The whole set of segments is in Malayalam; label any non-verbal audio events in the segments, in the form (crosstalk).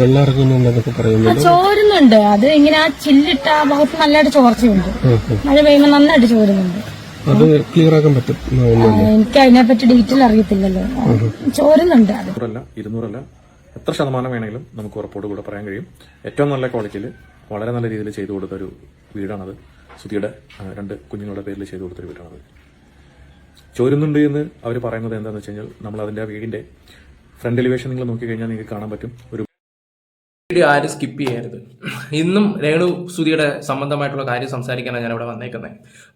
വെള്ളം ഇറങ്ങുന്നുണ്ടെന്നൊക്കെ പറയുന്നുണ്ട് ചോരുന്നുണ്ട്. അത് ഇങ്ങനെ ആ ചില്ലിട്ട ആ ഭാഗത്ത് നല്ലതായിട്ട് ചോർച്ചയുണ്ട്. മഴ പെയ്യുമ്പോൾ നന്നായിട്ട് ചോരുന്നുണ്ട്. അത് ക്ലിയർ ആക്കാൻ പറ്റും. എനിക്ക് അതിനെപ്പറ്റി ഡീറ്റെയിൽ അറിയത്തില്ലല്ലോ. ചോരുന്നുണ്ട് അത്. നൂറല്ല ഇരുന്നൂറല്ല എത്ര ശതമാനം വേണമെങ്കിലും നമുക്ക് ഉറപ്പോട് കൂടെ പറയാൻ കഴിയും. ഏറ്റവും നല്ല ക്വാളിറ്റിയിൽ വളരെ നല്ല രീതിയിൽ ചെയ്തു കൊടുത്ത ഒരു വീടാണത്. സുധിയുടെ രണ്ട് കുഞ്ഞുങ്ങളുടെ പേരിൽ ചെയ്തു കൊടുത്തൊരു വീടാണത്. ചോരുന്നുണ്ട് എന്ന് അവർ പറയുന്നത് എന്താണെന്ന് വെച്ച് കഴിഞ്ഞാൽ നമ്മൾ അതിന്റെ ആ വീടിന്റെ ഫ്രണ്ട് എലിവേഷൻ നിങ്ങൾ നോക്കിക്കഴിഞ്ഞാൽ നിങ്ങൾക്ക് കാണാൻ പറ്റും. ഒരു വീഡിയോ ആരും സ്കിപ്പ് ചെയ്യരുത്. ഇന്നും രേണു സ്തുതിയുടെ സംബന്ധമായിട്ടുള്ള കാര്യം സംസാരിക്കാനാണ് ഞാൻ ഇവിടെ വന്നേക്കുന്നത്.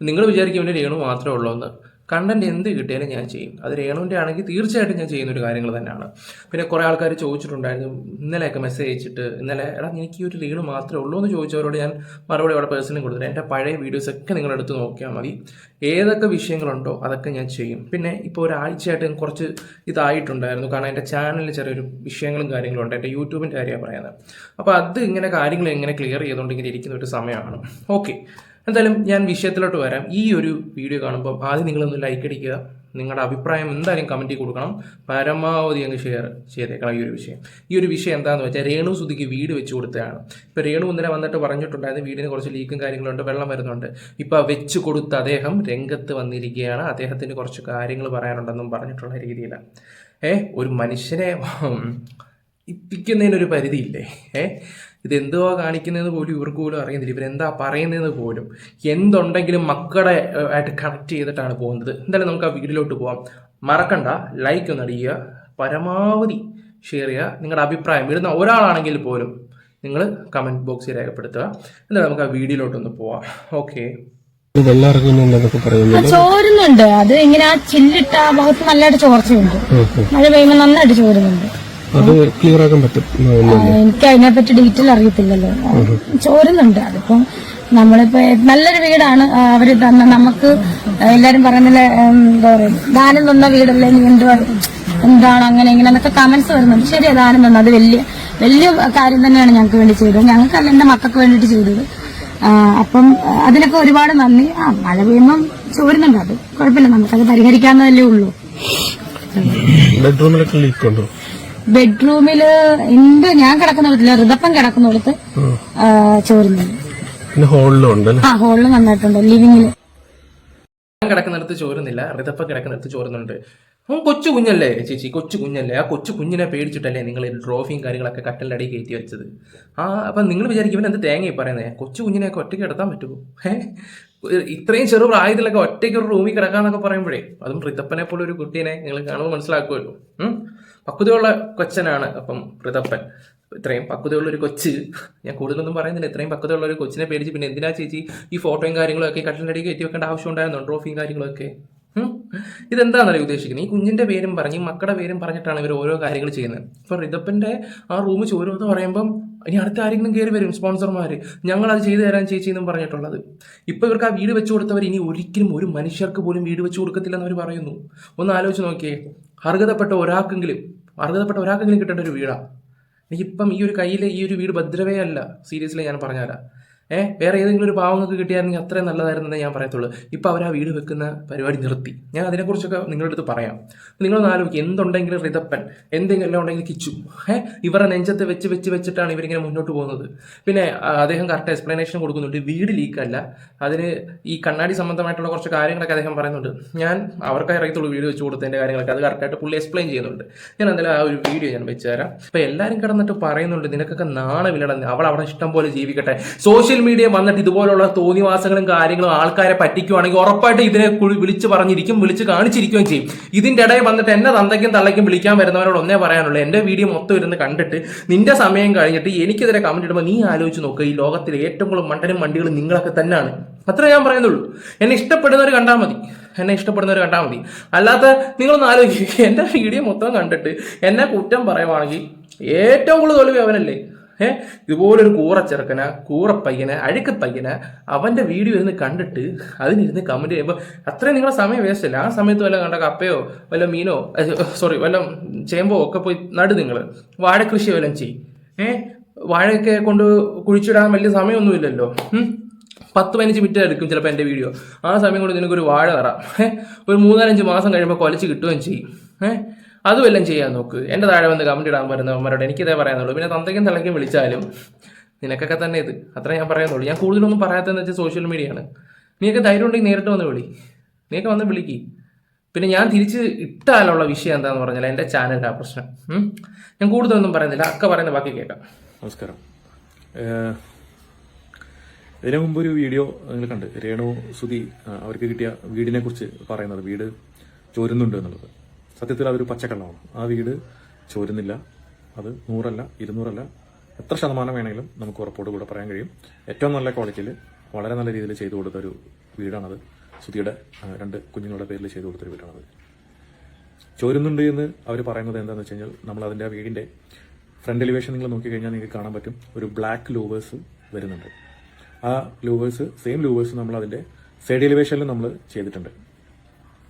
നിങ്ങൾ വിചാരിക്കും ഇവിടെ രേണു മാത്രമേ ഉള്ളൂ എന്ന് കണ്ടന്റ് എന്ത് കിട്ടിയാലും ഞാൻ ചെയ്യും. അത് രേണുവിന്റെ ആണെങ്കിൽ തീർച്ചയായിട്ടും ഞാൻ ചെയ്യുന്ന ഒരു കാര്യങ്ങൾ തന്നെയാണ്. പിന്നെ കുറേ ആൾക്കാർ ചോദിച്ചിട്ടുണ്ടായിരുന്നു ഇന്നലെയൊക്കെ മെസ്സേജ് അയച്ചിട്ട് ഇന്നലെ എടാ എനിക്ക് ഈ ഒരു റീൽ മാത്രമേ ഉള്ളൂ എന്ന് ചോദിച്ചവരോട് ഞാൻ മറുപടി അവിടെ പേഴ്സണലി കൊടുത്തിട്ട് എന്റെ പഴയ വീഡിയോസൊക്കെ നിങ്ങളെടുത്ത് നോക്കിയാൽ മതി. ഏതൊക്കെ വിഷയങ്ങളുണ്ടോ അതൊക്കെ ഞാൻ ചെയ്യും. പിന്നെ ഇപ്പോൾ ഒരാഴ്ചയായിട്ട് കുറച്ച് ഇതായിട്ടുണ്ടായിരുന്നു. കാരണം എന്റെ ചാനലിൽ ചെറിയൊരു വിഷയങ്ങളും കാര്യങ്ങളും ഉണ്ട്. എന്റെ യൂട്യൂബിന്റെ കാര്യമാണ് പറയുന്നത്. അപ്പോൾ അത് ഇങ്ങനെ കാര്യങ്ങൾ എങ്ങനെ ക്ലിയർ ചെയ്തുകൊണ്ടിങ്ങനെ ഇരിക്കുന്ന ഒരു സമയമാണ്. ഓക്കെ എന്തായാലും ഞാൻ വിഷയത്തിലോട്ട് വരാം. ഈ ഒരു വീഡിയോ കാണുമ്പോൾ ആദ്യം നിങ്ങളൊന്ന് ലൈക്ക് അടിക്കുക. നിങ്ങളുടെ അഭിപ്രായം എന്തായാലും കമന്റിൽ കൊടുക്കണം. പരമാവധി അങ്ങ് ഷെയർ ചെയ്തേക്കണം ഈ ഒരു വിഷയം. ഈ ഒരു വിഷയം എന്താണെന്ന് വെച്ചാൽ രേണു സുധിക്ക് വീട് വെച്ച് കൊടുത്തതാണ്. ഇപ്പോൾ രേണു ഇന്നലെ വന്നിട്ട് പറഞ്ഞിട്ടുണ്ടായിരുന്നു വീടിന് കുറച്ച് ലീക്കും കാര്യങ്ങളുണ്ട് വെള്ളം വരുന്നുണ്ട്. ഇപ്പോൾ വെച്ച് കൊടുത്ത അദ്ദേഹം രംഗത്ത് വന്നിരിക്കുകയാണ്. അദ്ദേഹത്തിന് കുറച്ച് കാര്യങ്ങൾ പറയാനുണ്ടെന്നും പറഞ്ഞിട്ടുള്ള രീതിയിലാണ് ഏ ഒരു മനുഷ്യനെ ഇപ്പിക്കുന്നതിനൊരു പരിധിയില്ലേ? ഏ ഇതെന്തുവാ കാണിക്കുന്നതെന്ന് പോലും ഇവർക്ക് പോലും അറിയുന്നില്ല ഇവരെന്താ പറയുന്നതെന്ന് പോലും എന്തുണ്ടെങ്കിലും മക്കളെ ആയിട്ട് കണക്ട് ചെയ്തിട്ടാണ് പോകുന്നത്. എന്തായാലും നമുക്ക് ആ വീഡിയോയിലോട്ട് പോവാം. മറക്കണ്ട. ലൈക്ക് ഒന്ന് അടിക്കുക പരമാവധി ഷെയർ ചെയ്യുക. നിങ്ങളുടെ അഭിപ്രായം ഇടുന്ന ഒരാളാണെങ്കിൽ പോലും നിങ്ങൾ കമന്റ് ബോക്സിൽ രേഖപ്പെടുത്തുക. എന്തായാലും നമുക്ക് ആ വീഡിയോയിലോട്ടൊന്ന് പോവാം. ഓക്കെ ഇത് ചോരുന്നുണ്ട്. അത് ഇങ്ങനെ ആ ചില്ലിട്ട ആ ഭാഗത്ത് നല്ലതായിട്ട് ചോർച്ചയുണ്ട്. മഴ പെയ്യുമ്പോൾ നന്നായിട്ട് ചോരുന്നുണ്ട്. അത് ക്ലിയർ ആക്കാൻ പറ്റും. എനിക്ക് അതിനെപ്പറ്റി ഡീറ്റെയിൽ അറിയത്തില്ലല്ലോ. ചോരുന്നുണ്ട് അതിപ്പോ. നമ്മളിപ്പോ നല്ലൊരു വീടാണ്. അവർ തന്ന നമുക്ക് എല്ലാരും പറയുന്നില്ല എന്താ പറയുക ദാനം തന്ന വീടല്ലേ നീ എന്തുവാ എന്താണ് അങ്ങനെ ഇങ്ങനെ എന്നൊക്കെ കമന്റ്സ് വരുന്നുണ്ട്. ശരിയാ ദാനം തന്നു. അത് വലിയ വലിയ കാര്യം തന്നെയാണ് ഞങ്ങൾക്ക് വേണ്ടി ചെയ്തത്. ഞങ്ങൾക്കല്ല എന്റെ മക്കൾക്ക് വേണ്ടിയിട്ട് ചെയ്തത്. അപ്പം അതിനൊക്കെ ഒരുപാട് നന്ദി. ആ മഴ പെയ്യുമ്പം ചോരുന്നുണ്ട് അത്. കുഴപ്പമില്ല. നമുക്കത് പരിഹരിക്കാവുന്നതല്ലേ ഉള്ളൂ. ബെഡ്റൂമിലൊക്കെ ലീക്ക് ഉണ്ടോ? ബെഡ്റൂമിൽ ഉണ്ട് ഞാൻ കിടക്കുന്നിടത്തില്ല ഋതപ്പം കിടക്കുന്നിടത്ത് ആ, ചോരുന്നുണ്ട്. പിന്നെ ഹോളിലും ഉണ്ട് ആ ഹോളിൽ നന്നായിട്ടുണ്ട്. ലിവിങ്ങിൽ. ഞാൻ കിടക്കുന്നിടത്ത് ചോരുന്നില്ല. ഋതപ്പ കിടക്കുന്നിടത്ത് ചോരുന്നുണ്ട്. അവൻ കൊച്ചു കുഞ്ഞല്ലേ? ചേച്ചി കൊച്ചു കുഞ്ഞല്ലേ? ആ കൊച്ചു കുഞ്ഞിനെ പേടിച്ചിട്ടല്ലേ നിങ്ങൾ ട്രോഫിയും കാര്യങ്ങളൊക്കെ കട്ടലിന്റെ അടിയിൽ കയറ്റി വെച്ചത്? ആ അപ്പം നിങ്ങൾ വിചാരിക്കും ഇവൻ എന്ത് തേങ്ങയായി പറയുന്നത് കൊച്ചു കുഞ്ഞിനെയൊക്കെ ഒറ്റയ്ക്ക് കിടത്താൻ പറ്റുമോ? ഏ ഇത്രയും ചെറു പ്രായത്തിലൊക്കെ ഒറ്റയ്ക്ക് ഒരു റൂമിൽ കിടക്കാന്നൊക്കെ പറയുമ്പോഴേ അതും ഋതപ്പനെ പോലെ ഒരു കുട്ടീനെ നിങ്ങൾ കാണുമ്പോൾ മനസ്സിലാക്കുമല്ലോ. പക്വതയുള്ള കൊച്ചനാണ് അപ്പം ഋതപ്പൻ ഇത്രയും പക്വതയുള്ള ഒരു കൊച്ച്. ഞാൻ കൂടുതലൊന്നും പറയുന്നില്ല. ഇത്രയും പക്വതയുള്ള ഒരു കൊച്ചിനെ പേടിച്ച് പിന്നെ എന്തിനാ ചേച്ചി ഈ ഫോട്ടോയും കാര്യങ്ങളൊക്കെ കട്ടിലിന്റെ അടിയിൽ കയറ്റി വെക്കേണ്ട ആവശ്യം ഉണ്ടായിരുന്നു? ട്രോഫിയും കാര്യങ്ങളൊക്കെ? ഇതെന്താണെന്നറിയോ ഉദ്ദേശിക്കുന്നത്? ഈ കുഞ്ഞിന്റെ പേരും പറഞ്ഞ് മക്കളുടെ പേരും പറഞ്ഞിട്ടാണ് ഇവർ ഓരോ കാര്യങ്ങൾ ചെയ്യുന്നത്. ഇപ്പൊ ഋതപ്പന്റെ ആ റൂം ചോരുമെന്ന് പറയുമ്പം ഇനി അടുത്ത ആരെങ്കിലും കയറി വരും സ്പോൺസർമാർ ഞങ്ങൾ അത് ചെയ്തു തരാൻ ചേച്ചി എന്നും പറഞ്ഞിട്ടുള്ളത്. ഇപ്പൊ ഇവർക്ക് ആ വീട് വെച്ചു കൊടുത്തവർ ഇനി ഒരിക്കലും ഒരു മനുഷ്യർക്ക് പോലും വീട് വെച്ചു കൊടുക്കത്തില്ലെന്ന് അവർ പറയുന്നു. ഒന്ന് ആലോചിച്ച് നോക്കിയേ. അർഹതപ്പെട്ട ഒരാൾക്കെങ്കിലും അർഹതപ്പെട്ട ഒരാൾക്കെങ്കിലും കിട്ടേണ്ട ഒരു വീടാണ് എനിക്കിപ്പം ഈ ഒരു കയ്യിലെ ഈ ഒരു വീട് ഭദ്രവേ അല്ല. സീരിയസ്ലി ഞാൻ പറഞ്ഞുതരാം. ഏഹ് വേറെ ഏതെങ്കിലും ഒരു പാവങ്ങൾക്ക് കിട്ടിയായിരുന്നെങ്കിൽ അത്രയും നല്ലതായിരുന്നെന്നേ ഞാൻ പറയത്തുള്ളൂ. ഇപ്പം അവർ ആ വീട് വെക്കുന്ന പരിപാടി നിർത്തി. ഞാൻ അതിനെക്കുറിച്ചൊക്കെ നിങ്ങളുടെ അടുത്ത് പറയാം. നിങ്ങളൊന്ന് ആലോചിക്കും എന്തുണ്ടെങ്കിലും റിതപ്പൻ എന്തെങ്കിലും ഉണ്ടെങ്കിൽ കിച്ചു. ഏഹ് ഇവരുടെ നെഞ്ചത്ത് വെച്ച് വെച്ച് വെച്ചിട്ടാണ് ഇവരിങ്ങനെ മുന്നോട്ട് പോകുന്നത്. പിന്നെ അദ്ദേഹം കറക്റ്റ് എക്സ്പ്ലനേഷൻ കൊടുക്കുന്നുണ്ട്. വീട് ലീക്കല്ല അതിന് ഈ കണ്ണാടി സംബന്ധമായിട്ടുള്ള കുറച്ച് കാര്യങ്ങളൊക്കെ അദ്ദേഹം പറയുന്നുണ്ട്. ഞാൻ അവർക്കായി അറിയത്തുള്ളൂ വീഡിയോ വെച്ച് കൊടുത്തതിന്റെ കാര്യങ്ങളൊക്കെ. അത് കറക്റ്റായിട്ട് പുള്ളി എക്സ്പ്ലെയിൻ ചെയ്യുന്നുണ്ട്. ഞാൻ എന്തായാലും ആ ഒരു വീഡിയോ ഞാൻ വെച്ച് തരാം. അപ്പോൾ എല്ലാവരും കിടന്നിട്ട് പറയുന്നുണ്ട് നിനക്കൊക്കെ നാണമില്ലട. അവൾ അവിടെ ഇഷ്ടം പോലെ ജീവിക്കട്ടെ. സോഷ്യൽ മീഡിയ വന്നിട്ട് ഇതുപോലുള്ള തോന്നിവാസങ്ങളും കാര്യങ്ങളും ആൾക്കാരെ പറ്റിക്കുവാണെങ്കിൽ ഉറപ്പായിട്ട് ഇതിനെ വിളിച്ച് പറഞ്ഞിരിക്കും വിളിച്ച് കാണിച്ചിരിക്കുകയും ചെയ്യും. ഇതിന്റെ ഇടയിൽ വന്നിട്ട് എന്നെ തന്തയ്ക്കും തള്ളയ്ക്കും വിളിക്കാൻ വരുന്നവരോട് ഒന്നേ പറയാനുള്ളൂ. എന്റെ വീഡിയോ മൊത്തം ഇരുന്ന് കണ്ടിട്ട് നിന്റെ സമയം കഴിഞ്ഞിട്ട് എനിക്കെതിരെ കമന്റ് ഇടുമ്പോൾ നീ ആലോചിച്ച് നോക്ക് ഈ ലോകത്തിലെ ഏറ്റവും കൂടുതൽ മണ്ടനും വണ്ടികളും നിങ്ങളൊക്കെ തന്നെയാണ്. അത്രേ ഞാൻ പറയുന്നുള്ളൂ. എന്നെ ഇഷ്ടപ്പെടുന്നവർ കണ്ടാൽ മതി. എന്നെ ഇഷ്ടപ്പെടുന്നവർ കണ്ടാൽ മതി. അല്ലാത്ത നിങ്ങളൊന്ന് ആലോചിക്കുക എന്റെ വീഡിയോ മൊത്തം കണ്ടിട്ട് എന്നെ കുറ്റം പറയുവാണെങ്കിൽ ഏറ്റവും കൂടുതൽ തോൽവി അവനല്ലേ? ഏഹ് ഇതുപോലൊരു കൂറ കൂറപ്പയ്യന് അഴുക്ക് പയ്യന അവന്റെ വീഡിയോ ഇരുന്ന് കണ്ടിട്ട് അതിനിരുന്ന് കമന്റ് ചെയ്യുമ്പോൾ അത്രയും നിങ്ങളുടെ സമയം വേസ്റ്റ് അല്ല? ആ സമയത്ത് വല്ല കണ്ട കപ്പയോ വല്ല മീനോ സോറി വല്ല ചേമ്പോ ഒക്കെ പോയി നടു നിങ്ങൾ വാഴക്കൃഷി വല്ലതും ചെയ്യും. ഏഹ് വാഴയൊക്കെ കൊണ്ട് കുഴിച്ചിടാൻ വലിയ സമയമൊന്നുമില്ലല്ലോ. പത്ത് പതിനഞ്ച് മിനിറ്റ് എടുക്കും ചിലപ്പോൾ എന്റെ വീഡിയോ. ആ സമയം കൊണ്ട് നിനക്കൊരു വാഴ തറാം ഒരു മൂന്നാലഞ്ച് മാസം കഴിയുമ്പോൾ കൊലച്ച് കിട്ടുകയും ചെയ്യും. ഏഹ് അതും എല്ലാം ചെയ്യാൻ നോക്ക്. എന്റെ താഴെ വന്ന് കമന്റ് ഇടാൻ വരുന്നവന്മാരോട് എനിക്കിതേ പറയാനുള്ളൂ. പിന്നെ തന്തയ്ക്കും തള്ളയ്ക്കും വിളിച്ചാലും നിനക്കൊക്കെ തന്നെ ഇത്. അത്ര ഞാൻ പറയാനുള്ളൂ. ഞാൻ കൂടുതലൊന്നും പറയാത്തതെന്ന് വെച്ചാൽ സോഷ്യൽ മീഡിയ ആണ്. നീയൊക്കെ ധൈര്യം ഉണ്ടെങ്കിൽ നേരിട്ട് വന്ന് വിളി. നീയൊക്കെ വന്ന് വിളിക്കി. പിന്നെ ഞാൻ തിരിച്ച് ഇട്ടാലുള്ള വിഷയം എന്താന്ന് പറഞ്ഞാൽ എന്റെ ചാനലിന്റെ ആ പ്രശ്നം. ഞാൻ കൂടുതലൊന്നും പറയുന്നില്ല. അക്ക പറയുന്ന ബാക്കി കേൾക്കാം. നമസ്കാരം. ഇതിനു മുമ്പ് ഒരു വീഡിയോ നിങ്ങൾ കണ്ട്. രേണു ആ, അവർക്ക് കിട്ടിയ വീടിനെ കുറിച്ച് പറയുന്നത്. വീട് ചോരുന്നുണ്ട് എന്നുള്ളത്. സത്യത്തിൽ അതൊരു പച്ചക്കള്ളമാണ്. ആ വീട് ചോരുന്നില്ല. അത് നൂറല്ല ഇരുന്നൂറല്ല. എത്ര ശതമാനം വേണമെങ്കിലും നമുക്ക് ഉറപ്പോട് കൂടെ പറയാൻ കഴിയും. ഏറ്റവും നല്ല ക്വാളിറ്റിയിൽ വളരെ നല്ല രീതിയിൽ ചെയ്തു കൊടുത്ത ഒരു വീടാണത്. സുധിയുടെ രണ്ട് കുഞ്ഞുങ്ങളുടെ പേരിൽ ചെയ്തു കൊടുത്തൊരു വീടാണത്. ചോരുന്നുണ്ട് എന്ന് അവർ പറയുന്നത് എന്താണെന്ന് വെച്ച് കഴിഞ്ഞാൽ നമ്മൾ അതിന്റെ ആ വീടിന്റെ ഫ്രണ്ട് എലിവേഷൻ നിങ്ങൾ നോക്കിക്കഴിഞ്ഞാൽ നിങ്ങൾക്ക് കാണാൻ പറ്റും. ഒരു ബ്ലാക്ക് ലൂവേഴ്സ് വരുന്നുണ്ട്. ആ ലൂവേഴ്സ് സെയിം ലൂവേഴ്സ് നമ്മൾ അതിന്റെ സൈഡ് എലിവേഷനിലും നമ്മൾ ചെയ്തിട്ടുണ്ട്.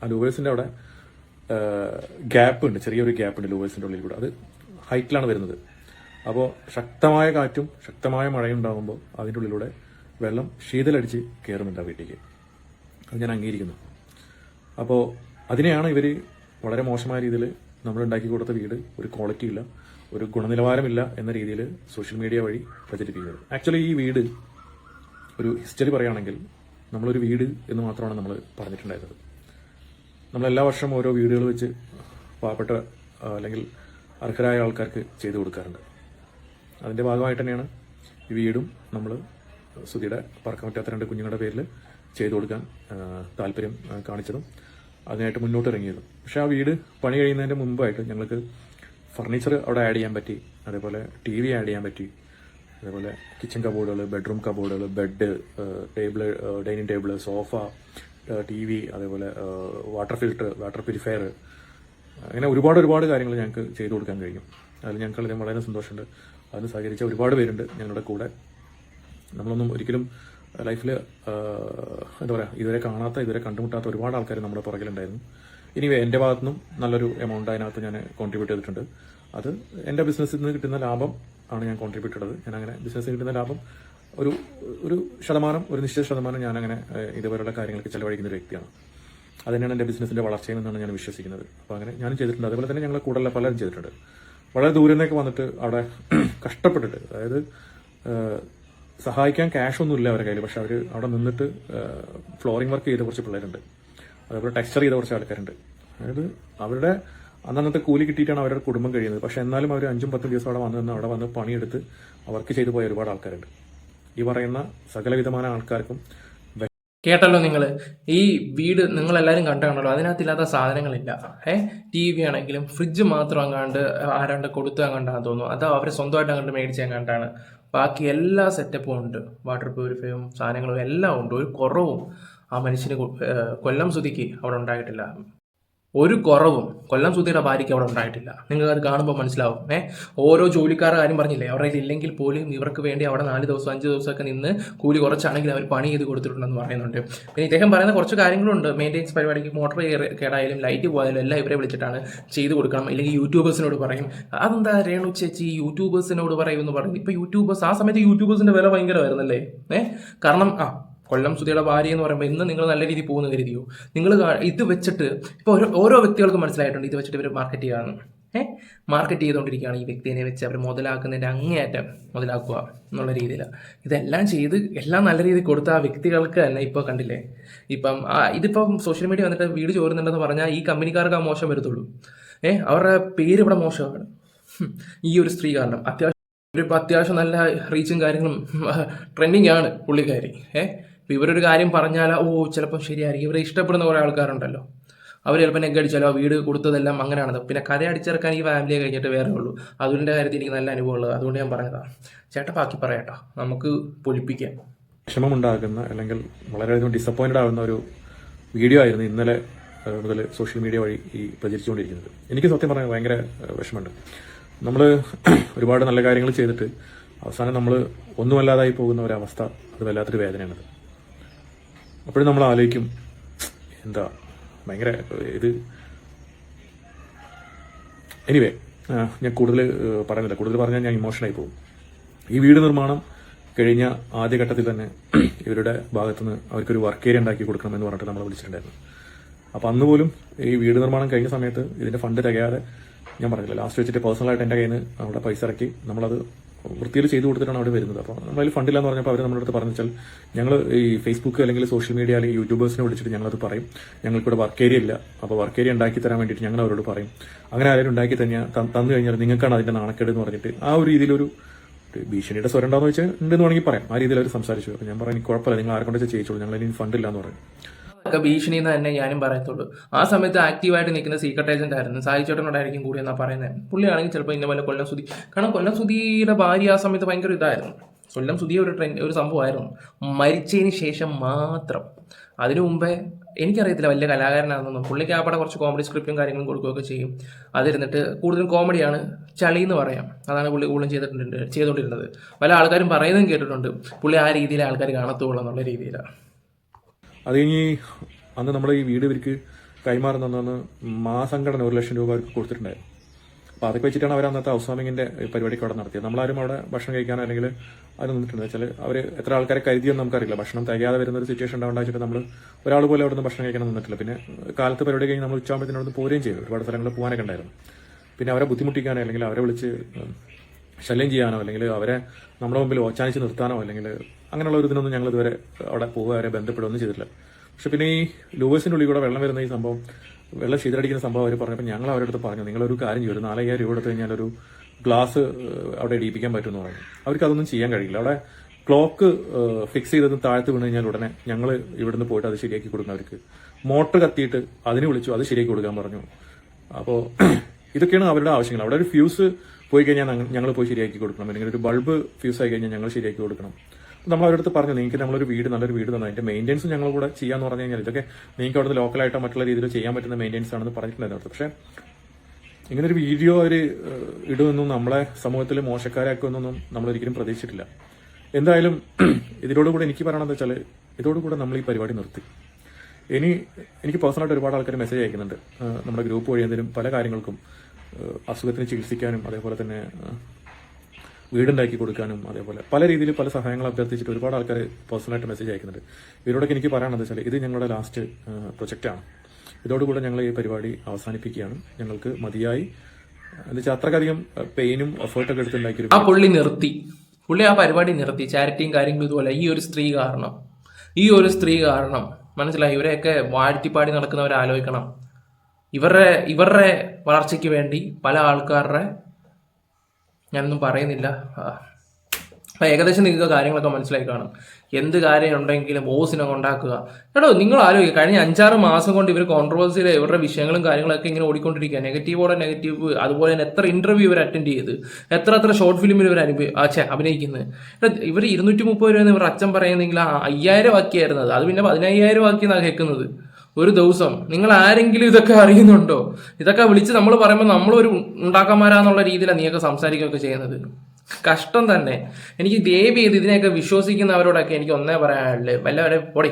ആ ലൂവേഴ്സിന്റെ അവിടെ ഗ്യാപ്പ് ഉണ്ട് ചെറിയൊരു ഗ്യാപ്പ് ഉണ്ട് ലോവേഴ്സിന്റെ ഉള്ളിൽ കൂടെ. അത് ഹൈറ്റിലാണ് വരുന്നത്. അപ്പോൾ ശക്തമായ കാറ്റും ശക്തമായ മഴയും ഉണ്ടാകുമ്പോൾ അതിന്റെ ഉള്ളിലൂടെ വെള്ളം ശീതലടിച്ച് കയറുന്നുണ്ട് ആ വീട്ടിലേക്ക്. അത് ഞാൻ അംഗീകരിക്കുന്നു. അപ്പോൾ അതിനെയാണ് ഇവർ വളരെ മോശമായ രീതിയിൽ നമ്മൾ ഉണ്ടാക്കി കൊടുത്ത വീട് ഒരു ക്വാളിറ്റി ഇല്ല ഒരു ഗുണനിലവാരമില്ല എന്ന രീതിയിൽ സോഷ്യൽ മീഡിയ വഴി പ്രചരിപ്പിക്കുന്നത്. ആക്ച്വലി ഈ വീട് ഒരു ഹിസ്റ്ററി പറയുകയാണെങ്കിൽ നമ്മളൊരു വീട് എന്ന് മാത്രമാണ് നമ്മൾ പറഞ്ഞിട്ടുണ്ടായിരുന്നത്. നമ്മൾ എല്ലാ വർഷവും ഓരോ വീടുകൾ വെച്ച് പാവപ്പെട്ട അല്ലെങ്കിൽ അർഹരായ ആൾക്കാർക്ക് ചെയ്തു കൊടുക്കാറുണ്ട്. അതിന്റെ ഭാഗമായിട്ട് തന്നെയാണ് ഈ വീടും നമ്മൾ സുധിയുടെ പറക്കാൻ പറ്റാത്ത രണ്ട് കുഞ്ഞുങ്ങളുടെ പേരിൽ ചെയ്തു കൊടുക്കാൻ താല്പര്യം കാണിച്ചതും അതിനായിട്ട് മുന്നോട്ട് ഇറങ്ങിയതും. പക്ഷെ ആ വീട് പണി കഴിയുന്നതിന്റെ മുമ്പായിട്ട് ഞങ്ങൾക്ക് ഫർണിച്ചർ അവിടെ ആഡ് ചെയ്യാൻ പറ്റി അതേപോലെ ടി വി ആഡ് ചെയ്യാൻ പറ്റി അതേപോലെ കിച്ചൺ കബോർഡുകൾ bedroom കബോർഡുകൾ bed table dining table sofa T V അതേപോലെ വാട്ടർ ഫിൽട്ടർ വാട്ടർ പ്യൂരിഫയർ അങ്ങനെ ഒരുപാട് ഒരുപാട് കാര്യങ്ങൾ ഞങ്ങൾക്ക് ചെയ്തു കൊടുക്കാൻ കഴിയും. അതിൽ ഞങ്ങൾക്ക് വളരെ സന്തോഷമുണ്ട്. അതിന് സഹകരിച്ച ഒരുപാട് പേരുണ്ട് ഞങ്ങളുടെ കൂടെ. നമ്മളൊന്നും ഒരിക്കലും ലൈഫിൽ എന്താ പറയുക ഇതുവരെ കാണാത്ത ഇതുവരെ കണ്ടുമുട്ടാത്ത ഒരുപാട് ആൾക്കാർ നമ്മുടെ പുറകിലുണ്ടായിരുന്നു. ഇനി എന്റെ ഭാഗത്തുനിന്നും നല്ലൊരു എമൗണ്ട് അതിനകത്ത് ഞാൻ കോൺട്രിബ്യൂട്ട് ചെയ്തിട്ടുണ്ട്. അത് എന്റെ ബിസിനസ്സിൽ നിന്ന് കിട്ടുന്ന ലാഭം ആണ് ഞാൻ കോൺട്രിബ്യൂട്ട് ചെയ്തത് ഞാൻ അങ്ങനെ ബിസിനസ്സിൽ കിട്ടുന്ന ലാഭം ഒരു ഒരു ശതമാനം ഒരു നിശ്ചിത ശതമാനം ഞാൻ അങ്ങനെ ഇതുപോലുള്ള കാര്യങ്ങൾക്ക് ചെലവഴിക്കുന്ന ഒരു വ്യക്തിയാണ്. അത് തന്നെയാണ് എന്റെ ബിസിനസ്സിന്റെ വളർച്ചയെന്നാണ് ഞാൻ വിശ്വസിക്കുന്നത്. അപ്പോൾ അങ്ങനെ ഞാനും ചെയ്തിട്ടുണ്ട്. അതുപോലെ തന്നെ ഞങ്ങൾ കൂടുതൽ പലരും ചെയ്തിട്ടുണ്ട്. വളരെ ദൂരെ നിന്നൊക്കെ വന്നിട്ട് അവിടെ (clears throat) കഷ്ടപ്പെട്ടിട്ട് അതായത് സഹായിക്കാൻ ക്യാഷ് ഒന്നും ഇല്ല അവരുടെ കയ്യിൽ. പക്ഷെ അവർ അവിടെ നിന്നിട്ട് ഫ്ലോറിംഗ് വർക്ക് ചെയ്ത കുറച്ച് പിള്ളേരുണ്ട്. അതേപോലെ ടെക്സ്ചർ ചെയ്ത കുറച്ച് ആൾക്കാരുണ്ട്. അതായത് അവരുടെ അന്നന്നത്തെ കൂലി കിട്ടിയിട്ടാണ് അവരുടെ കുടുംബം കഴിയുന്നത്. പക്ഷെ എന്നാലും അവർ അഞ്ചും പത്തും ദിവസം അവിടെ വന്നു അവിടെ വന്ന് പണിയെടുത്ത് വർക്ക് ചെയ്തു പോയ ഒരുപാട് ആൾക്കാരുണ്ട്. ഈ പറയുന്ന സകലവിധമായ ആൾക്കാർക്കും കേട്ടല്ലോ നിങ്ങൾ ഈ വീട് നിങ്ങൾ എല്ലാവരും കണ്ടാണല്ലോ അതിനകത്തില്ലാത്ത സാധനങ്ങളില്ല. ഏ? ടി വി ആണെങ്കിലും ഫ്രിഡ്ജ് മാത്രം അങ്ങാണ്ട് ആരാണ്ട് കൊടുത്തു അങ്ങാണ്ടാന്ന് തോന്നുന്നു. അത് അവർ സ്വന്തമായിട്ട് അങ്ങോട്ട് മേടിച്ച് അങ്ങാണ്ടാണ്. ബാക്കി എല്ലാ സെറ്റപ്പും ഉണ്ട്. വാട്ടർ പ്യൂരിഫൈയും സാധനങ്ങളും എല്ലാം ഉണ്ട്. ഒരു കുറവും ആ മനുഷ്യന് കൊല്ലം സുതിക്ക് അവിടെ ഉണ്ടായിട്ടില്ല. ഒരു കുറവും കൊല്ലം സുധീരുടെ ഭാര്യയ്ക്ക് അവിടെ ഉണ്ടായിട്ടില്ല. നിങ്ങൾക്ക് അത് കാണുമ്പോൾ മനസ്സിലാവും. ഏ? ഓരോ ജോലിക്കാരുടെ കാര്യം പറഞ്ഞില്ലേ? അവരുടെ ഇല്ലെങ്കിൽ പോലും ഇവർക്ക് വേണ്ടി അവിടെ നാല് ദിവസം അഞ്ച് ദിവസമൊക്കെ നിന്ന് കൂലി കുറച്ചാണെങ്കിൽ അവർ പണി ചെയ്ത് കൊടുത്തിട്ടുണ്ടെന്ന് പറയുന്നുണ്ട്. പിന്നെ ഇദ്ദേഹം പറയുന്ന കുറച്ച് കാര്യങ്ങളുണ്ട്. മെയിന്റെനൻസ് പരിപാടിക്ക് മോട്ടോർ കേടായാലും ലൈറ്റ് പോയാലും എല്ലാം ഇവരെ വിളിച്ചിട്ടാണ് ചെയ്ത് കൊടുക്കണം. അല്ലെങ്കിൽ യൂട്യൂബേഴ്സിനോട് പറയും. അതെന്താ രേണു ചേച്ചി? യൂട്യൂബേഴ്സിനോട് പറയുമെന്ന് പറയും ഇപ്പോൾ യൂട്യൂബേഴ്സ് ആ സമയത്ത് യൂട്യൂബേഴ്സിന്റെ വില ഭയങ്കരമായിരുന്നല്ലേ? ഏ? കാരണം ആ കൊല്ലം സുധിയുടെ ഭാര്യ എന്ന് പറയുമ്പോൾ ഇന്ന് നിങ്ങൾ നല്ല രീതിയിൽ പോകുന്ന കരുതിയോ? നിങ്ങൾ ഇത് വെച്ചിട്ട് ഇപ്പോൾ ഓരോ ഓരോ വ്യക്തികൾക്കും മനസ്സിലായിട്ടുണ്ട് ഇത് വെച്ചിട്ട് ഇവർ മാർക്കറ്റ് ചെയ്യാന്ന് ഏഹ് മാർക്കറ്റ് ചെയ്തുകൊണ്ടിരിക്കുകയാണ് ഈ വ്യക്തിനെ വെച്ച് അവർ മുതലാക്കുന്നതിന്റെ അങ്ങേയറ്റം മുതലാക്കുക എന്നുള്ള രീതിയിൽ ഇതെല്ലാം ചെയ്ത് എല്ലാം നല്ല രീതിയിൽ കൊടുത്ത ആ വ്യക്തികൾക്ക് തന്നെ ഇപ്പോൾ കണ്ടില്ലേ? ഇപ്പം ഇതിപ്പോൾ ഇതിപ്പം സോഷ്യൽ മീഡിയ വന്നിട്ട് വീട് ചോരുന്നുണ്ടെന്ന് പറഞ്ഞാൽ ഈ കമ്പനിക്കാർക്ക് ആ മോശം വരത്തുള്ളൂ. ഏഹ് അവരുടെ പേര് ഇവിടെ മോശമാണ്. ഈ ഒരു സ്ത്രീ കാരണം. അത്യാവശ്യം ഒരു അത്യാവശ്യം നല്ല റീച്ചും കാര്യങ്ങളും ട്രെൻഡിങ് ആണ് പുള്ളിക്കാരി. ഏഹ് ഇവരൊരു കാര്യം പറഞ്ഞാൽ ഓ ചിലപ്പോൾ ശരിയായിരിക്കും. ഇവരെ ഇഷ്ടപ്പെടുന്ന കുറേ ആൾക്കാരുണ്ടല്ലോ. അവർ ചിലപ്പോൾ നെഗ് അടിച്ചാലോ വീട് കൊടുത്തതെല്ലാം അങ്ങനെയാണത് പിന്നെ കഥ അടിച്ചിറക്കാൻ ഈ ഫാമിലിയെ കഴിഞ്ഞിട്ട് വേറെ ഉള്ളൂ. അതിന്റെ കാര്യത്തിൽ എനിക്ക് നല്ല അനുഭവമുള്ളത് അതുകൊണ്ട് ഞാൻ പറഞ്ഞതാണ് ചേട്ടാ ബാക്കി പറയാട്ടോ. നമുക്ക് പൊലിപ്പിക്കാം. വിഷമമുണ്ടാകുന്ന അല്ലെങ്കിൽ വളരെയധികം ഡിസപ്പോയിന്റഡ് ആകുന്ന ഒരു വീഡിയോ ആയിരുന്നു ഇന്നലെ മുതൽ സോഷ്യൽ മീഡിയ വഴി ഈ പ്രചരിച്ചുകൊണ്ടിരിക്കുന്നത്. എനിക്ക് സത്യം പറഞ്ഞാൽ ഭയങ്കര വിഷമമുണ്ട്. നമ്മൾ ഒരുപാട് നല്ല കാര്യങ്ങൾ ചെയ്തിട്ട് അവസാനം നമ്മൾ ഒന്നുമല്ലാതായി പോകുന്ന ഒരവസ്ഥ അത് വല്ലാത്തൊരു വേദനയാണത്. അപ്പോഴും നമ്മൾ ആലോചിക്കും എന്താ ഭയങ്കര ഇത്. എനിവേ ഞാൻ കൂടുതൽ പറയുന്നില്ല കൂടുതൽ പറഞ്ഞാൽ ഞാൻ ഇമോഷണലായി പോകും. ഈ വീട് നിർമ്മാണം കഴിഞ്ഞ ആദ്യഘട്ടത്തിൽ തന്നെ (clears throat) ഇവരുടെ ഭാഗത്തുനിന്ന് അവർക്കൊരു വർക്ക് ഏരിയ ഉണ്ടാക്കി കൊടുക്കണം എന്ന് പറഞ്ഞിട്ട് നമ്മൾ വിളിച്ചിട്ടുണ്ടായിരുന്നു. അപ്പോൾ അന്ന് പോലും ഈ വീട് നിർമ്മാണം കഴിഞ്ഞ സമയത്ത് ഇതിന്റെ ഫണ്ട് തികയാതെ ഞാൻ പറഞ്ഞില്ല. ലാസ്റ്റ് വെച്ചിട്ട് പേഴ്സണലായിട്ട് എന്റെ കയ്യിൽ നിന്ന് അവിടെ പൈസ ഇറക്കി നമ്മളത് വൃത്തിയിൽ ചെയ്തു കൊടുത്തിട്ടാണ് അവിടെ വരുന്നത്. അപ്പോൾ നമ്മളതിൽ ഫണ്ടില്ല എന്ന് പറഞ്ഞപ്പോൾ അവർ നമ്മുടെ അടുത്ത് പറഞ്ഞാൽ ഞങ്ങൾ ഈ ഫേസ്ബുക്ക് അല്ലെങ്കിൽ സോഷ്യൽ മീഡിയ അല്ലെങ്കിൽ യൂട്യൂബേഴ്സിനെ വിളിച്ചിട്ട് ഞങ്ങളത് പറയും. ഞങ്ങൾക്കിവിടെ വർക്ക് ഏരിയ ഇല്ല. അപ്പോൾ വർക്ക് ഏരിയ ഉണ്ടാക്കി തരാൻ വേണ്ടിയിട്ട് ഞങ്ങൾ അവരോട് പറയും. അങ്ങനെ ആരെങ്കിലും ഉണ്ടാക്കി തന്നെ തന്നു കഴിഞ്ഞാൽ നിങ്ങൾക്കാണ് അതിന്റെ നാണക്കേട് എന്ന് പറഞ്ഞിട്ട് ആ ഒരു രീതിയിലൊരു ഭീഷണിയുടെ സ്വരം ഉണ്ടാന്ന് വെച്ചാൽ ഉണ്ടെന്ന് വേണമെങ്കിൽ പറയാം. ആ രീതിയിൽ അവർ സംസാരിച്ചു. അപ്പോൾ ഞാൻ പറഞ്ഞു കുഴപ്പമില്ല നിങ്ങൾ ആരെ കൊണ്ട് ചെയ്യിച്ചോളൂ. ഞങ്ങൾ ഇനി ഫണ്ടില്ല എന്ന് പറയും. ഒക്കെ ഭീഷണി എന്ന് തന്നെ ഞാനും പറയത്തുള്ളൂ. ആ സമയത്ത് ആക്റ്റീവായിട്ട് നിൽക്കുന്ന സീക്രട്ട് ഏജന്റ് ആയിരുന്നു. സായി ചേട്ടനോടായിരിക്കും കൂടി എന്നാ പറയുന്നത് പുള്ളിയാണെങ്കിൽ ചിലപ്പോൾ ഇന്ന പോലെ കൊല്ലം സുധി കാരണം കൊല്ലം സുധിയുടെ ഭാര്യ ആ സമയത്ത് ഭയങ്കര ഇതായിരുന്നു. കൊല്ലം സുധി ഒരു ട്രെൻഡ് ഒരു സംഭവമായിരുന്നു. മരിച്ചതിന് ശേഷം മാത്രം. അതിനു മുമ്പേ എനിക്കറിയത്തില്ല വലിയ കലാകാരനാണെന്നൊന്നും. പുള്ളിക്ക് അവിടെ കുറച്ച് കോമഡി സ്ക്രിപ്റ്റും കാര്യങ്ങളും കൊടുക്കുകയൊക്കെ ചെയ്യും. അതിരുന്നിട്ട് കൂടുതലും കോമഡിയാണ് ചളി എന്ന് പറയാം. അതാണ് പുള്ളി കൂടുതലും ചെയ്തിട്ടുണ്ട് ചെയ്തുകൊണ്ടിരുന്നത്. പല ആൾക്കാരും പറയുന്നതും കേട്ടിട്ടുണ്ട്. പുള്ളി ആ രീതിയിൽ ആൾക്കാർ കാണത്തുള്ളൂ എന്നുള്ള രീതിയിലാണ്. അത് കഴിഞ്ഞ് അന്ന് നമ്മൾ ഈ വീട് ഇവർക്ക് കൈമാറുന്ന മാസംഘടന ഒരു ലക്ഷം രൂപ അവർക്ക് കൊടുത്തിട്ടുണ്ടായിരുന്നു അപ്പോൾ അതൊക്കെ വെച്ചിട്ടാണ് അവർ അന്നത്തെ ഹൗസ് പരിപാടിക്ക് അവിടെ നടത്തിയത്. നമ്മളാരും അവിടെ ഭക്ഷണം കഴിക്കാനോ അല്ലെങ്കിൽ അത് നിന്നിട്ടുണ്ട് വെച്ചാൽ അവർ എത്ര ആൾക്കാരെ കരുതിയെന്ന് നമുക്കറിയില്ല. ഭക്ഷണം തികയാതെ വരുന്ന ഒരു സിറ്റുവേഷൻ ഉണ്ടാവേണ്ട നമ്മൾ ഒരാൾ പോലും അവിടെ നിന്ന് ഭക്ഷണം കഴിക്കാൻ നിന്നിട്ടില്ല. പിന്നെ കാലത്ത് പരിപാടി കഴിഞ്ഞ് നമ്മൾ ഉച്ചയാകുമ്പോഴത്തേനും അവിടെ നിന്ന് പോരുകയും ചെയ്തു. ഒരുപാട് സ്ഥലങ്ങളിൽ പോകാനൊക്കെ ഉണ്ടായിരുന്നു. പിന്നെ അവരെ ബുദ്ധിമുട്ടിക്കാനോ അല്ലെങ്കിൽ അവരെ വിളിച്ച് ശല്യം ചെയ്യാനോ അല്ലെങ്കിൽ അവരെ നമ്മുടെ മുമ്പിൽ ഓച്ചാനിച്ച് നിർത്താനോ അല്ലെങ്കിൽ അങ്ങനെയുള്ള ഒരു ഇതിനൊന്നും ഞങ്ങൾ ഇതുവരെ അവിടെ പോവുക അവരെ ബന്ധപ്പെടുകയൊന്നും ചെയ്തിട്ടില്ല. പക്ഷെ പിന്നെ ഈ ലൂവേഴ്സിന്റെ ഉള്ളിൽ കൂടെ വെള്ളം വരുന്ന ഈ സംഭവം വെള്ളം ശീതടിക്കുന്ന സംഭവം അവർ പറഞ്ഞപ്പോൾ ഞങ്ങൾ അവരുടെ അടുത്ത് പറഞ്ഞു നിങ്ങളൊരു കാര്യം ചെയ്യും ഒരു നാലയ്യായിരം രൂപ എടുത്തു കഴിഞ്ഞാൽ ഒരു ഗ്ലാസ് അവിടെ ഇടിപ്പിക്കാൻ പറ്റുമെന്ന് പറഞ്ഞു. അവർക്ക് അതൊന്നും ചെയ്യാൻ കഴിയില്ല. അവിടെ ക്ലോക്ക് ഫിക്സ് ചെയ്തത് താഴ്ത്ത് വീണ് കഴിഞ്ഞാൽ ഉടനെ ഞങ്ങൾ ഇവിടുന്ന് പോയിട്ട് അത് ശരിയാക്കി കൊടുക്കും അവർക്ക്. മോട്ടർ കത്തിയിട്ട് അതിന് വിളിച്ചു അത് ശരിയാക്കി കൊടുക്കാൻ പറഞ്ഞു. അപ്പോൾ (clears throat) ഇതൊക്കെയാണ് അവരുടെ ആവശ്യങ്ങൾ. അവിടെ ഒരു ഫ്യൂസ് പോയി കഴിഞ്ഞാൽ ഞങ്ങൾ പോയി ശരിയാക്കി കൊടുക്കണം. അല്ലെങ്കിൽ ഒരു ബൾബ് ഫ്യൂസ് ആയി കഴിഞ്ഞാൽ ഞങ്ങൾ ശരിയാക്കി കൊടുക്കണം. നമ്മൾ അവരടുത്ത് പറഞ്ഞു നിങ്ങൾക്ക് നമ്മളൊരു വീട് നല്ലൊരു വീട് തന്നെ? അതിന്റെ മെയിന്റെനൻസ് ഞങ്ങൾ കൂടെ ചെയ്യാന്ന് പറഞ്ഞു കഴിഞ്ഞാൽ ഇതൊക്കെ നിങ്ങൾക്ക് അവിടുന്ന് ലോക്കലായിട്ടോ മറ്റുള്ള രീതിയിൽ ചെയ്യാൻ പറ്റുന്ന മെയിന്റെനൻസ് ആണെന്ന് പറഞ്ഞിട്ടുണ്ടായിരുന്നു പക്ഷേ ഇങ്ങനെ ഒരു വീഡിയോ അവർ ഇടുമെന്നും നമ്മളെ സമൂഹത്തിൽ മോശക്കാരാക്കുമെന്നൊന്നും നമ്മൾ ഒരിക്കലും പ്രതീക്ഷിച്ചിട്ടില്ല. എന്തായാലും (clears throat) ഇതിനോടുകൂടെ എനിക്ക് പറയണമെന്ന് വെച്ചാൽ ഇതോടുകൂടെ നമ്മൾ ഈ പരിപാടി നിർത്തി. ഇനി എനിക്ക് പേഴ്സണലായിട്ട് ഒരുപാട് ആൾക്കാർ മെസ്സേജ് അയക്കുന്നുണ്ട്. നമ്മുടെ ഗ്രൂപ്പ് വഴി എന്തെങ്കിലും പല കാര്യങ്ങൾക്കും. അസുഖത്തിന് ചികിത്സിക്കാനും അതേപോലെ തന്നെ വീടുണ്ടാക്കി കൊടുക്കാനും അതേപോലെ പല രീതിയിൽ പല സഹായങ്ങൾ അഭ്യർത്ഥിച്ചിട്ട് ഒരുപാട് ആൾക്കാർ പേഴ്സണലായിട്ട് മെസ്സേജ് അയക്കുന്നുണ്ട്. ഇവരോടൊക്കെ എനിക്ക് പറയാനുള്ളത് വെച്ചാൽ ഇത് ഞങ്ങളുടെ ലാസ്റ്റ് പ്രൊജക്റ്റാണ് ഇതോടുകൂടെ ഞങ്ങൾ ഈ പരിപാടി അവസാനിപ്പിക്കുകയാണ്. ഞങ്ങൾക്ക് മതിയായി. എന്ന് വെച്ചാൽ അത്രക്കധികം പെയിനും എഫേർട്ടൊക്കെ എടുത്തുണ്ടാക്കി ആ പുള്ളി നിർത്തി. പുള്ളി ആ പരിപാടി നിർത്തി. ചാരിറ്റിയും കാര്യങ്ങളും ഇതുപോലെ. ഈ ഒരു സ്ത്രീ കാരണം ഈ ഒരു സ്ത്രീ കാരണം മനസ്സിലായി? ഇവരെയൊക്കെ വാഴ്ത്തിപ്പാടി നടക്കുന്നവരെ ആലോചിക്കണം ഇവരുടെ ഇവരുടെ വളർച്ചയ്ക്ക് വേണ്ടി പല ആൾക്കാരുടെ ഞാനൊന്നും പറയുന്നില്ല. അപ്പം ഏകദേശം നിങ്ങൾക്ക് കാര്യങ്ങളൊക്കെ മനസ്സിലായി കാണും. എന്ത് കാര്യം ഉണ്ടെങ്കിലും ബോസിനെ ഉണ്ടാക്കുക കേട്ടോ നിങ്ങൾ ആലോചിക്കുക കഴിഞ്ഞ അഞ്ചാറ് മാസം കൊണ്ട് ഇവർ കോൺട്രവേഴ്സിയിൽ ഇവരുടെ വിഷയങ്ങളും കാര്യങ്ങളൊക്കെ ഇങ്ങനെ ഓടിക്കൊണ്ടിരിക്കുക നെഗറ്റീവോടെ നെഗറ്റീവ് അതുപോലെ തന്നെ എത്ര ഇന്റർവ്യൂ ഇവർ അറ്റൻഡ് ചെയ്ത്. എത്ര എത്ര ഷോർട്ട് ഫിലിമിൽ ഇവർ അനുഭവ അഭിനയിക്കുന്നത്. ഇവർ ഇരുന്നൂറ്റി മുപ്പത് രൂപ ഇവർ അച്ഛൻ പറയുന്നെങ്കിൽ അയ്യായിരം ആക്കിയായിരുന്നത് അത്. പിന്നെ പതിനയ്യായിരം ആക്കിയെന്നാണ് കേൾക്കുന്നത്. ഒരു ദിവസം. നിങ്ങൾ ആരെങ്കിലും ഇതൊക്കെ അറിയുന്നുണ്ടോ? ഇതൊക്കെ വിളിച്ച് നമ്മൾ പറയുമ്പോൾ നമ്മളൊരു ഉണ്ടാക്കന്മാരാന്നുള്ള രീതിയിലാണ് നീയൊക്കെ സംസാരിക്കുകയൊക്കെ ചെയ്യുന്നത്. കഷ്ടം തന്നെ. എനിക്ക് ദേവി ചെയ്ത് ഇതിനെയൊക്കെ വിശ്വസിക്കുന്നവരോടൊക്കെ എനിക്ക് ഒന്നേ പറയാനുള്ളൂ. വല്ലവരെ പൊടി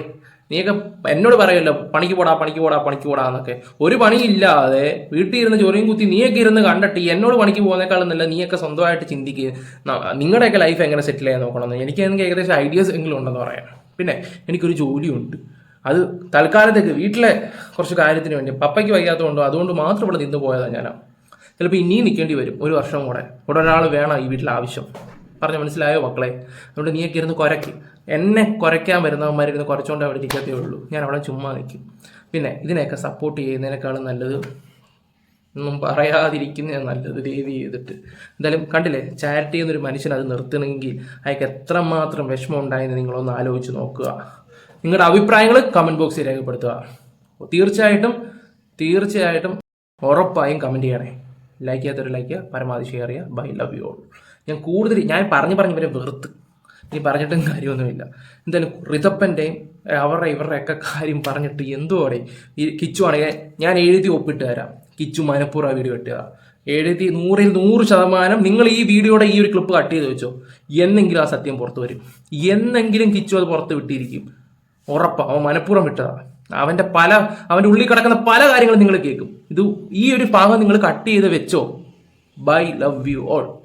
നീയൊക്കെ എന്നോട് പറയുമല്ലോ പണിക്ക് പോടാ പണിക്ക് പോടാ പണിക്ക് പോടാ എന്നൊക്കെ. ഒരു പണിയില്ലാതെ വീട്ടിൽ ഇരുന്ന് ചോറിയും കുത്തി നീയൊക്കെ ഇരുന്ന് കണ്ടിട്ട് എന്നോട് പണിക്ക് പോകുന്നേക്കാളും നല്ല നീയൊക്കെ സ്വന്തമായിട്ട് ചിന്തിക്കുക നിങ്ങളുടെയൊക്കെ ലൈഫ് എങ്ങനെ സെറ്റിൽ ചെയ്യാൻ നോക്കണമെന്ന്. എനിക്ക് എനിക്ക് ഏകദേശം ഐഡിയാസ് എങ്കിലും ഉണ്ടെന്ന് പറയാം. പിന്നെ എനിക്കൊരു ജോലിയുണ്ട്. അത് തൽക്കാലത്തേക്ക് വീട്ടിലെ കുറച്ച് കാര്യത്തിന് വേണ്ടി പപ്പയ്ക്ക് വയ്യാത്തതുകൊണ്ടോ അതുകൊണ്ട് മാത്രം ഇവിടെ നിന്ന് പോയതാണ് ഞാൻ ചിലപ്പോൾ ഇനിയും നിൽക്കേണ്ടി വരും ഒരു വർഷം കൂടെ. ഇവിടെ ഒരാൾ വേണം ഈ വീട്ടിൽ ആവശ്യം. പറഞ്ഞ മനസ്സിലായോ മക്കളെ? അതുകൊണ്ട് നീയൊക്കെ ഇരുന്ന് കുരയ്ക്ക് എന്നെ കുരയ്ക്കാൻ വരുന്നവന്മാരിരുന്ന് കുറച്ചുകൊണ്ട് അവിടെ ഇരിക്കത്തേ ഉള്ളൂ. ഞാൻ അവിടെ ചുമ്മാ നിൽക്കും പിന്നെ ഇതിനെയൊക്കെ സപ്പോർട്ട് ചെയ്യുന്നതിനേക്കാളും നല്ലത് ഒന്നും പറയാതിരിക്കുന്നതാണ് നല്ലത് രീതി ചെയ്തിട്ട്. എന്തായാലും കണ്ടില്ലേ ചാരിറ്റി എന്നൊരു മനുഷ്യൻ അത് നിർത്തണമെങ്കിൽ അയാൾക്ക് എത്രമാത്രം വിഷമം ഉണ്ടായെന്ന് നിങ്ങളൊന്ന് ആലോചിച്ച് നോക്കുക. നിങ്ങളുടെ അഭിപ്രായങ്ങൾ കമന്റ് ബോക്സിൽ രേഖപ്പെടുത്തുക. തീർച്ചയായിട്ടും തീർച്ചയായിട്ടും ഉറപ്പായും കമന്റ് ചെയ്യണേ. ലൈക്ക് ചെയ്യാത്തൊരു ലൈക്ക് ചെയ്യുക പരമാവധി ഷെയർ ചെയ്യുക. ബൈ ലവ് യു ഓൾ ഞാൻ കൂടുതൽ ഞാൻ പറഞ്ഞു പറഞ്ഞ് ഇവരെ വെറുത്ത്. ഇനി പറഞ്ഞിട്ടും കാര്യമൊന്നുമില്ല. എന്തായാലും ഋതപ്പന്റെയും അവരുടെ ഇവരുടെ ഒക്കെ കാര്യം പറഞ്ഞിട്ട് എന്തുവാടെ ഈ കിച്ചു ആണെങ്കിൽ ഞാൻ എഴുതി ഒപ്പിട്ട് തരാം. കിച്ചു മനപ്പൂർവ വീഡിയോ ഇട്ടുക. എഴുതി നൂറിൽ നൂറ് ശതമാനം നിങ്ങൾ ഈ വീഡിയോയുടെ ഈ ഒരു ക്ലിപ്പ് കട്ട് ചെയ്ത് വെച്ചോ. എന്നെങ്കിലും ആ സത്യം പുറത്തു വരും. എന്നെങ്കിലും കിച്ചു അത് പുറത്ത് വിട്ടിരിക്കും. ഉറപ്പാ അവൻ മനഃപൂർവം വിട്ടതാണ് അവന്റെ പല അവന്റെ ഉള്ളിൽ കിടക്കുന്ന പല കാര്യങ്ങളും നിങ്ങൾ കേൾക്കും. ഇത് ഈ ഒരു ഭാഗം നിങ്ങൾ കട്ട് ചെയ്ത് വെച്ചോ. Bye love you all